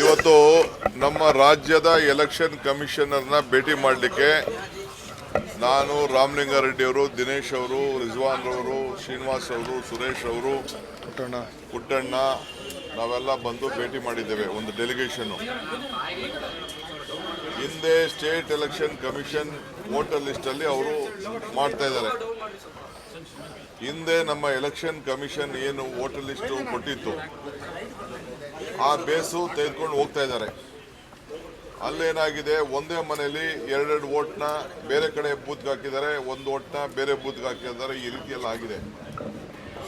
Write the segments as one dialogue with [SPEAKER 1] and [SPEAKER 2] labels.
[SPEAKER 1] ಇವತ್ತು ನಮ್ಮ ರಾಜ್ಯದ ಎಲೆಕ್ಷನ್ ಕಮಿಷನರ್ನ ಭೇಟಿ ಮಾಡಲಿಕ್ಕೆ ನಾನು ರಾಮಲಿಂಗಾರೆಡ್ಡಿ ಅವರು ದಿನೇಶ್ ಅವರು ರಿಜ್ವಾನ್ ಅವರು ಶ್ರೀನಿವಾಸ್ ಅವರು ಸುರೇಶ್ ಅವರು
[SPEAKER 2] ಪುಟ್ಟಣ್ಣ.
[SPEAKER 1] ಪುಟ್ಟಣ್ಣ ನಾವೆಲ್ಲ ಬಂದು ಭೇಟಿ ಮಾಡಿದ್ದೇವೆ ಒಂದು ಡೆಲಿಗೇಷನ್ನು ಹಿಂದೆ ಸ್ಟೇಟ್ ಎಲೆಕ್ಷನ್ ಕಮಿಷನ್ ವೋಟರ್ ಲಿಸ್ಟಲ್ಲಿ ಅವರು ಮಾಡ್ತಾ ಇದ್ದಾರೆ. ಹಿಂದೆ ನಮ್ಮ ಎಲೆಕ್ಷನ್ ಕಮಿಷನ್ ಏನು ವೋಟರ್ ಲಿಸ್ಟ್ ಕೊಟ್ಟಿತ್ತು, ಆ ಬೇಸು ತೆಗೆದುಕೊಂಡು ಹೋಗ್ತಾ ಇದ್ದಾರೆ. ಅಲ್ಲೇನಾಗಿದೆ, ಒಂದೇ ಮನೆಯಲ್ಲಿ ಎರಡೆರಡು ಓಟ್ನ ಬೇರೆ ಕಡೆ ಬೂತ್ಗೆ ಹಾಕಿದ್ದಾರೆ, ಒಂದು ಓಟ್ನ ಬೇರೆ ಬೂತ್ಗೆ ಹಾಕಿದ್ದಾರೆ, ಈ ರೀತಿಯೆಲ್ಲ ಆಗಿದೆ.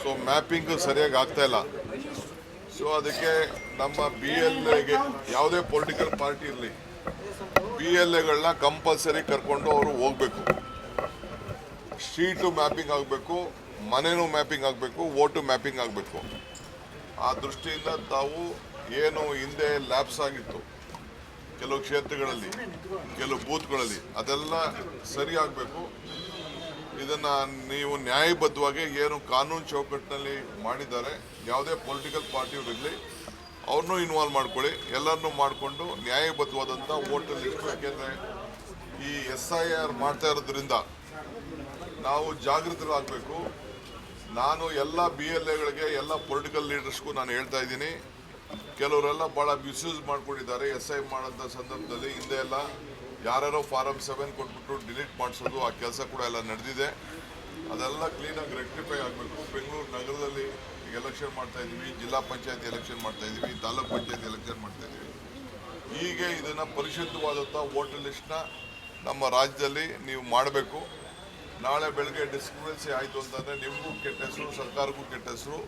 [SPEAKER 1] ಸೊ ಮ್ಯಾಪಿಂಗ್ ಸರಿಯಾಗಿ ಆಗ್ತಾ ಇಲ್ಲ. ಸೊ ಅದಕ್ಕೆ ನಮ್ಮ ಬಿ ಎಲ್ ಎಗೆ ಯಾವುದೇ ಪೊಲಿಟಿಕಲ್ ಪಾರ್ಟಿ ಇರಲಿ ಬಿ ಎಲ್ ಎಗಳನ್ನ ಕಂಪಲ್ಸರಿ ಕರ್ಕೊಂಡು ಅವರು ಹೋಗ್ಬೇಕು. ಸ್ಟ್ರೀಟು ಮ್ಯಾಪಿಂಗ್ ಆಗಬೇಕು. ಮನೆನೂ ಮ್ಯಾಪಿಂಗ್ ಆಗಬೇಕು, ಓಟು ಮ್ಯಾಪಿಂಗ್ ಆಗಬೇಕು. ಆ ದೃಷ್ಟಿಯಿಂದ ತಾವು ಏನು ಹಿಂದೆ ಲ್ಯಾಬ್ಸ್ ಆಗಿತ್ತು. ಕೆಲವು ಕ್ಷೇತ್ರಗಳಲ್ಲಿ, ಕೆಲವು ಬೂತ್ಗಳಲ್ಲಿ ಅದೆಲ್ಲ ಸರಿ ಆಗಬೇಕು. ಇದನ್ನ ನೀವು ನ್ಯಾಯಬದ್ಧವಾಗಿ ಏನು ಕಾನೂನು ಚೌಕಟ್ಟಿನಲ್ಲಿ ಮಾಡಿದ್ದಾರೆ, ಯಾವುದೇ ಪೊಲಿಟಿಕಲ್ ಪಾರ್ಟಿಯವರಿರಲಿ ಅವ್ರನ್ನೂ ಇನ್ವಾಲ್ವ್ ಮಾಡ್ಕೊಳ್ಳಿ, ಎಲ್ಲರನ್ನೂ ಮಾಡಿಕೊಂಡು ನ್ಯಾಯಬದ್ಧವಾದಂಥ ಓಟಲ್ಲಿ ಯಾಕೆಂದರೆ ಈ ಎಸ್ ಐ ಆರ್ ಮಾಡ್ತಾ ಇರೋದ್ರಿಂದ ನಾವು ಜಾಗೃತರಾಗಬೇಕು. ನಾನು ಎಲ್ಲ ಬಿ ಎಲ್ ಎಗಳಿಗೆ ಎಲ್ಲ ಪೊಲಿಟಿಕಲ್ ಲೀಡರ್ಸ್ಗೂ ನಾನು ಹೇಳ್ತಾ ಇದ್ದೀನಿ. ಕೆಲವರೆಲ್ಲ ಭಾಳ ಮಿಸ್ಯೂಸ್ ಮಾಡ್ಕೊಂಡಿದ್ದಾರೆ ಎಸ್ ಐ ಮಾಡೋಂಥ ಸಂದರ್ಭದಲ್ಲಿ. ಹಿಂದೆ ಎಲ್ಲ ಯಾರ್ಯಾರೋ ಫಾರಮ್ ಸೆವೆನ್ ಕೊಟ್ಬಿಟ್ಟು ಡಿಲೀಟ್ ಮಾಡಿಸೋದು ಆ ಕೆಲಸ ಕೂಡ ಎಲ್ಲ ನಡೆದಿದೆ. ಅದೆಲ್ಲ ಕ್ಲೀನಾಗಿ ರೆಕ್ಟಿಫೈ ಆಗಬೇಕು. ಬೆಂಗಳೂರು ನಗರದಲ್ಲಿ ಈಗ ಎಲೆಕ್ಷನ್ ಮಾಡ್ತಾ ಇದ್ದೀವಿ, ಜಿಲ್ಲಾ ಪಂಚಾಯತ್ ಎಲೆಕ್ಷನ್ ಮಾಡ್ತಾ ಇದ್ದೀವಿ, ತಾಲೂಕ್ ಪಂಚಾಯತ್ ಎಲೆಕ್ಷನ್ ಮಾಡ್ತಾ ಇದ್ದೀವಿ. ಹೀಗೆ ಇದನ್ನು ಪರಿಶುದ್ಧವಾದಂಥ ವೋಟರ್ ಲಿಸ್ಟ್ನ ನಮ್ಮ ರಾಜ್ಯದಲ್ಲಿ ನೀವು ಮಾಡಬೇಕು. ನಾಳೆ ಬೆಳಗ್ಗೆ ಡಿಸ್ಕ್ರಿಪೆನ್ಸಿ ಆಯಿತು ಅಂತಂದರೆ ನಿಮಗೂ ಕೆಟ್ಟ ಹೆಸರು, ಸರ್ಕಾರಕ್ಕೂ ಕೆಟ್ಟ ಹೆಸರು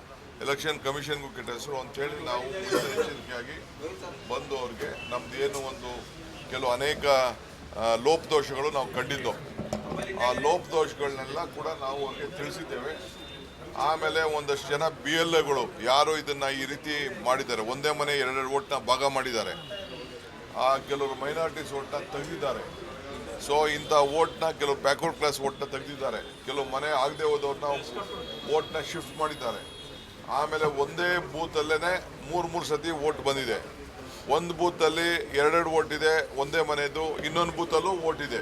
[SPEAKER 1] ಎಲೆಕ್ಷನ್ ಕಮಿಷನ್ಗೂ ಕೆಟ್ಟ ಹೆಸರು ಅಂಥೇಳಿ ನಾವು ಮುನ್ನೆಚ್ಚರಿಕೆಯಾಗಿ ಬಂದು ಅವ್ರಿಗೆ ನಮ್ದು ಏನು ಒಂದು ಕೆಲವು ಅನೇಕ ಲೋಪದೋಷಗಳು ನಾವು ಕಂಡಿದ್ದು. ಆ ಲೋಪದೋಷಗಳನ್ನೆಲ್ಲ ಕೂಡ ನಾವು ಅವ್ರಿಗೆ ತಿಳಿಸಿದ್ದೇವೆ. ಆಮೇಲೆ ಒಂದಷ್ಟು ಜನ ಬಿ ಎಲ್ ಎಗಳು ಯಾರು ಇದನ್ನು ಈ ರೀತಿ ಮಾಡಿದ್ದಾರೆ? ಒಂದೇ ಮನೆ ಎರಡೆರಡು ಓಟ್ನ ಭಾಗ ಮಾಡಿದ್ದಾರೆ. ಆ ಕೆಲವರು ಮೈನಾರಿಟೀಸ್ ಓಟ್ನ ತೆಗೆದಿದ್ದಾರೆ. ಸೊ ಇಂಥ ಓಟ್ನ ಕೆಲವು ಬ್ಯಾಕ್ವರ್ಡ್ ಕ್ಲಾಸ್ ಓಟ್ನ ತೆಗೆದಿದ್ದಾರೆ. ಕೆಲವು ಮನೆ ಆಗದೆ ಹೋದವ್ರನ್ನ ಓಟ್ನ ಶಿಫ್ಟ್ ಮಾಡಿದ್ದಾರೆ. ಆಮೇಲೆ ಒಂದೇ ಬೂತಲ್ಲೇ ಮೂರು ಮೂರು ಸತಿ ಓಟ್ ಬಂದಿದೆ. ಒಂದು ಬೂತಲ್ಲಿ ಎರಡೆರಡು ಓಟ್ ಇದೆ, ಒಂದೇ ಮನೆಯದು ಇನ್ನೊಂದು ಬೂತಲ್ಲೂ ಓಟ್ ಇದೆ.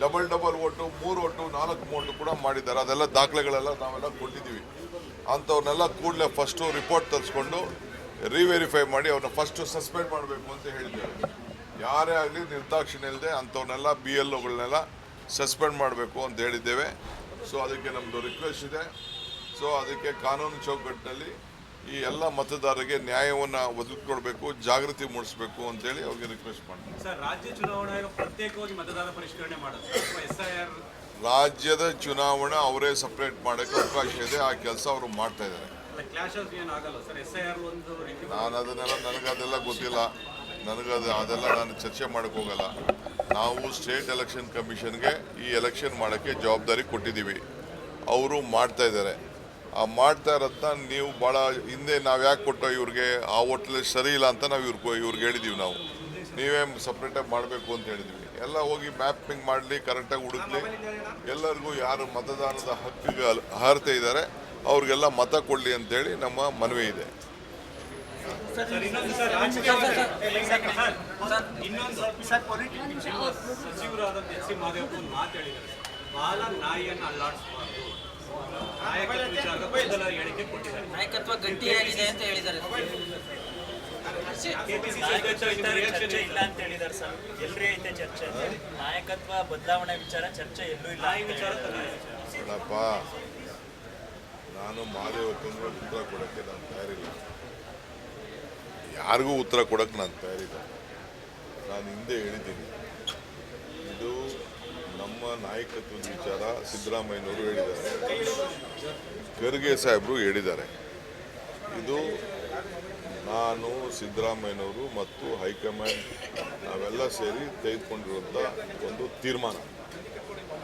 [SPEAKER 1] ಡಬಲ್ ಡಬಲ್ ಓಟು ಮೂರು ಓಟು ನಾಲ್ಕು ಓಟು ಕೂಡ ಮಾಡಿದ್ದಾರೆ. ಅದೆಲ್ಲ ದಾಖಲೆಗಳೆಲ್ಲ ನಾವೆಲ್ಲ ಕೊಟ್ಟಿದ್ದೀವಿ. ಅಂಥವ್ರನ್ನೆಲ್ಲ ಕೂಡಲೇ ಫಸ್ಟು ರಿಪೋರ್ಟ್ ತರಿಸ್ಕೊಂಡು ರಿವೆರಿಫೈ ಮಾಡಿ ಅವ್ರನ್ನ ಫಸ್ಟು ಸಸ್ಪೆಂಡ್ ಮಾಡಬೇಕು ಅಂತ ಹೇಳಿದ್ದಾರೆ ಯಾರೇ ಆಗಲಿ ನಿರ್ದಾಕ್ಷಿಣ್ಯ ಇಲ್ಲದೆ ಅಂಥವ್ರನ್ನೆಲ್ಲ ಬಿ ಎಲ್ ಒಗಳನ್ನೆಲ್ಲ ಸಸ್ಪೆಂಡ್ ಮಾಡಬೇಕು ಅಂತ ಹೇಳಿದ್ದೇವೆ. ಸೊ ಅದಕ್ಕೆ ನಮ್ಮದು ರಿಕ್ವೆಸ್ಟ್ ಇದೆ. ಸೊ ಅದಕ್ಕೆ ಕಾನೂನು ಚೌಕಟ್ಟಿನಲ್ಲಿ ಈ ಎಲ್ಲ ಮತದಾರರಿಗೆ ನ್ಯಾಯವನ್ನು ಒದಗಿಸ್ಕೊಡ್ಬೇಕು ಜಾಗೃತಿ ಮೂಡಿಸಬೇಕು ಅಂತೇಳಿ ಅವ್ರಿಗೆ ರಿಕ್ವೆಸ್ಟ್ ಮಾಡ್ತೀನಿ ರಾಜ್ಯದ ಚುನಾವಣೆ ಅವರೇ ಸಪ್ರೇಟ್ ಮಾಡೋಕ್ಕೆ ಅವಕಾಶ ಇದೆ ಆ ಕೆಲಸ ಅವರು ಮಾಡ್ತಾ ಇದ್ದಾರೆ. ನಾನು ಅದನ್ನೆಲ್ಲ ನನಗದೆಲ್ಲ ಗೊತ್ತಿಲ್ಲ. ನನಗದು ಅದೆಲ್ಲ ನಾನು ಚರ್ಚೆ ಮಾಡಕ್ಕೆ ಹೋಗಲ್ಲ. ನಾವು ಸ್ಟೇಟ್ ಎಲೆಕ್ಷನ್ ಕಮಿಷನ್ಗೆ ಈ ಎಲೆಕ್ಷನ್ ಮಾಡೋಕ್ಕೆ ಜವಾಬ್ದಾರಿ ಕೊಟ್ಟಿದ್ದೀವಿ. ಅವರು ಮಾಡ್ತಾ ಇದ್ದಾರೆ. ಆ ಮಾಡ್ತಾ ಇರೋದನ್ನ ನೀವು ಭಾಳ ಹಿಂದೆ ನಾವು ಯಾಕೆ ಕೊಟ್ಟೋ ಇವ್ರಿಗೆ ಆ ಹೋಟ್ಲಲ್ಲಿ ಸರಿ ಇಲ್ಲ ಅಂತ ನಾವು ಇವ್ರಿಗೆ ಇವ್ರಿಗೆ ಹೇಳಿದ್ದೀವಿ ನಾವು. ನೀವೇ ಸಪ್ರೇಟಾಗಿ ಮಾಡಬೇಕು ಅಂತ ಹೇಳಿದ್ವಿ. ಎಲ್ಲ ಹೋಗಿ ಮ್ಯಾಪಿಂಗ್ ಮಾಡಲಿ ಕರೆಕ್ಟಾಗಿ ಹುಡುಕಲಿ. ಎಲ್ಲರಿಗೂ ಯಾರು ಮತದಾನದ ಹಕ್ಕಿಗೆ ಅರ್ಹತೆ ಇದ್ದಾರೆ ಅವ್ರಿಗೆಲ್ಲ ಮತ ಕೊಡಲಿ ಅಂತೇಳಿ ನಮ್ಮ ಮನವಿ ಇದೆ.
[SPEAKER 3] ನಾಯಕತ್ವ
[SPEAKER 4] ಗಟ್ಟಿಯಾಗಿದೆ ಅಂತ ಹೇಳಿದ್ದಾರೆ
[SPEAKER 3] ಕೆಪಿಸಿಸಿ ಅಧ್ಯಕ್ಷ ನಿಮ್ಮ
[SPEAKER 5] ಚರ್ಚೆ ಇಲ್ಲ ಅಂತ ಹೇಳಿದಾರೆ ಸರ್. ಎಲ್ರಿ ಐತೆ ಚರ್ಚೆ ನಾಯಕತ್ವ ಬದಲಾವಣೆ ವಿಚಾರ ಚರ್ಚೆ ಎಲ್ಲೂ ಇಲ್ಲ
[SPEAKER 3] ಈ ವಿಚಾರ ತಂದ್ರೆ
[SPEAKER 1] ಮಾದೇವ ನಾನು ಮಾದೇವಪ್ಪನಿಗೆ ಉತ್ತರ ಕೊಡೋಕ್ಕೆ ನಾನು ತಯಾರಿಲ್ಲ. ಯಾರಿಗೂ ಉತ್ತರ ಕೊಡೋಕ್ಕೆ ನಾನು ತಯಾರಿಲ್ಲ. ನಾನು ಹಿಂದೆ ಹೇಳಿದ್ದೀನಿ. ಇದು ನಮ್ಮ ನಾಯಕತ್ವದ ವಿಚಾರ ಸಿದ್ದರಾಮಯ್ಯನವರು ಹೇಳಿದ್ದಾರೆ. ಖರ್ಗೆ ಸಾಹೇಬರು ಹೇಳಿದ್ದಾರೆ. ಇದು ನಾನು, ಸಿದ್ದರಾಮಯ್ಯನವರು ಮತ್ತು ಹೈಕಮಾಂಡ್ ನಾವೆಲ್ಲ ಸೇರಿ ತೆಗೆದುಕೊಂಡಿರುವಂಥ ಒಂದು ತೀರ್ಮಾನ.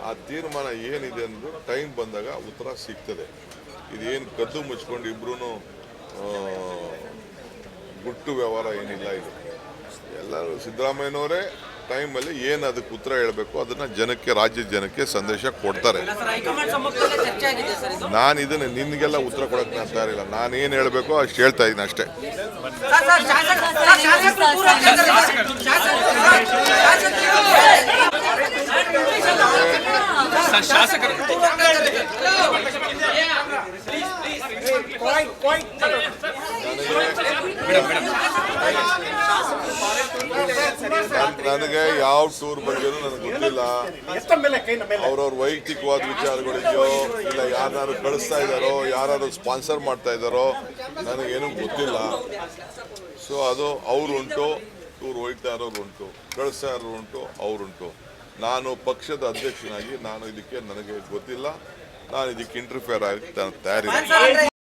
[SPEAKER 1] ಆ ತೀರ್ಮಾನ ಏನಿದೆ ಅನ್ನೋದು ಟೈಮ್ ಬಂದಾಗ ಉತ್ತರ ಸಿಗ್ತದೆ. ಇದೇನು ಕದ್ದು ಮುಚ್ಕೊಂಡು ಇಬ್ರು ಗುಟ್ಟು ವ್ಯವಹಾರ ಏನಿಲ್ಲ ಇದು ಎಲ್ಲರೂ ಸಿದ್ದರಾಮಯ್ಯನವರೇ ಟೈಮಲ್ಲಿ ಏನು ಅದಕ್ಕೆ ಉತ್ತರ ಹೇಳಬೇಕು ಅದನ್ನು ಜನಕ್ಕೆ ರಾಜ್ಯದ ಜನಕ್ಕೆ ಸಂದೇಶ ಕೊಡ್ತಾರೆ ನಾನು ಇದನ್ನು ನಿನಗೆಲ್ಲ ಉತ್ತರ ಕೊಡಕ್ಕೆ ನಾನು ತಯಾರಿಲ್ಲ ನಾನು ಏನು ಹೇಳಬೇಕು ಅಷ್ಟು ಹೇಳ್ತಾ ಇದ್ದೀನಿ ಅಷ್ಟೇ
[SPEAKER 4] ಸರ್ ಸರ್ ಶಾಸಕ ಸರ್ ಶಾಸಕರು ದೂರ ಹಾಕಿದ್ದಾರೆ ಸರ್. ಶಾಸಕರು ದೂರ ಹಾಕಿದ್ದಾರೆ.
[SPEAKER 1] ನನ್- ನನಗೆ ಯಾವ ಟೂರ್ ಬಗ್ಗೆ ನನಗೆ ಗೊತ್ತಿಲ್ಲ. ಅವ್ರವ್ರ ವೈಯಕ್ತಿಕವಾದ ವಿಚಾರಗಳಿದೆಯೋ, ಇಲ್ಲ ಯಾರು ಕಳಿಸ್ತಾ ಇದ್ದಾರೋ ಯಾರು ಸ್ಪಾನ್ಸರ್ ಮಾಡ್ತಾ ಇದ್ದಾರೋ ನನಗೇನು ಗೊತ್ತಿಲ್ಲ. ಸೊ ಅದು ಅವ್ರುಂಟು ಟೂರ್ ಹೋಗ್ತಾ ಇರೋರು ಉಂಟು ಕಳಿಸ್ತಾ ಇರೋರು ಉಂಟು ಅವರುಂಟು. ನಾನು ಪಕ್ಷದ ಅಧ್ಯಕ್ಷನಾಗಿ ನಾನು ಇದಕ್ಕೆ ನನಗೆ ಗೊತ್ತಿಲ್ಲ. ನಾನು ಇದಕ್ಕೆ ಇಂಟರ್ಫಿಯರ್ ಆಗಿ ನಾನು ತಯಾರಿಲ್ಲ.